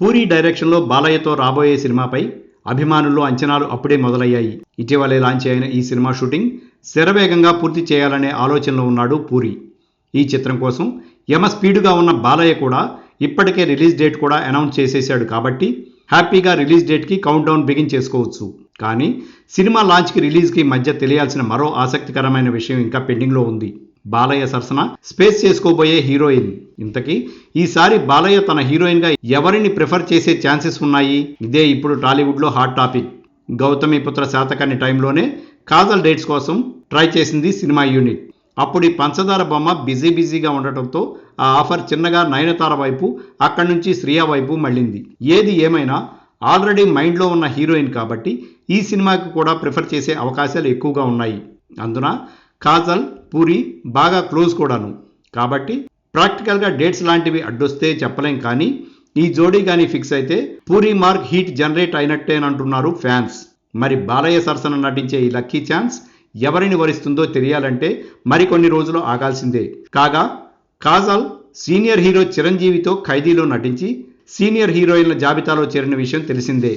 పూరి డైరెక్షన్లో బాలయ్యతో రాబోయే సినిమాపై అభిమానుల్లో అంచనాలు అప్పుడే మొదలయ్యాయి. ఇటీవలే లాంచ్ అయిన ఈ సినిమా షూటింగ్ శరవేగంగా పూర్తి చేయాలనే ఆలోచనలో ఉన్నాడు పూరి. ఈ చిత్రం కోసం యమ స్పీడుగా ఉన్న బాలయ్య కూడా ఇప్పటికే రిలీజ్ డేట్ కూడా అనౌన్స్ చేసేశాడు కాబట్టి హ్యాపీగా రిలీజ్ డేట్కి కౌంట్ డౌన్ బిగిన్ చేసుకోవచ్చు. కానీ సినిమా లాంచ్కి రిలీజ్కి మధ్య తెలియాల్సిన మరో ఆసక్తికరమైన విషయం ఇంకా పెండింగ్లో ఉంది. బాలయ్య సరసన స్పేస్ చేసుకోబోయే హీరోయిన్. ఇంతకీ ఈసారి బాలయ్య తన హీరోయిన్గా ఎవరిని ప్రిఫర్ చేసే ఛాన్సెస్ ఉన్నాయి? ఇదే ఇప్పుడు టాలీవుడ్లో హాట్ టాపిక్. గౌతమిపుత్ర శాతకాన్ని టైంలోనే కాజల్ డేట్స్ కోసం ట్రై చేసింది సినిమా యూనిట్. అప్పుడు ఈ పంచదార బొమ్మ బిజీ బిజీగా ఉండటంతో ఆ ఆఫర్ చిన్నగా నయనతార వైపు అక్కడి నుంచి శ్రియా వైపు మళ్ళింది. ఏది ఏమైనా ఆల్రెడీ మైండ్లో ఉన్న హీరోయిన్ కాబట్టి ఈ సినిమాకి కూడా ప్రిఫర్ చేసే అవకాశాలు ఎక్కువగా ఉన్నాయి. అందున కాజల్ పూరి బాగా క్లోజ్ కూడాను. కాబట్టి ప్రాక్టికల్గా డేట్స్ లాంటివి అడ్డొస్తే చెప్పలేం కానీ ఈ జోడీ కానీ ఫిక్స్ అయితే పూరి మార్క్ హీట్ జనరేట్ అయినట్టేనంటున్నారు ఫ్యాన్స్. మరి బాలయ్య సరసన నటించే ఈ లక్కీ ఛాన్స్ ఎవరిని వరిస్తుందో తెలియాలంటే మరికొన్ని రోజులు ఆగాల్సిందే. కాగా కాజల్ సీనియర్ హీరో చిరంజీవితో ఖైదీలో నటించి సీనియర్ హీరోయిన్ల జాబితాలో చేరిన విషయం తెలిసిందే.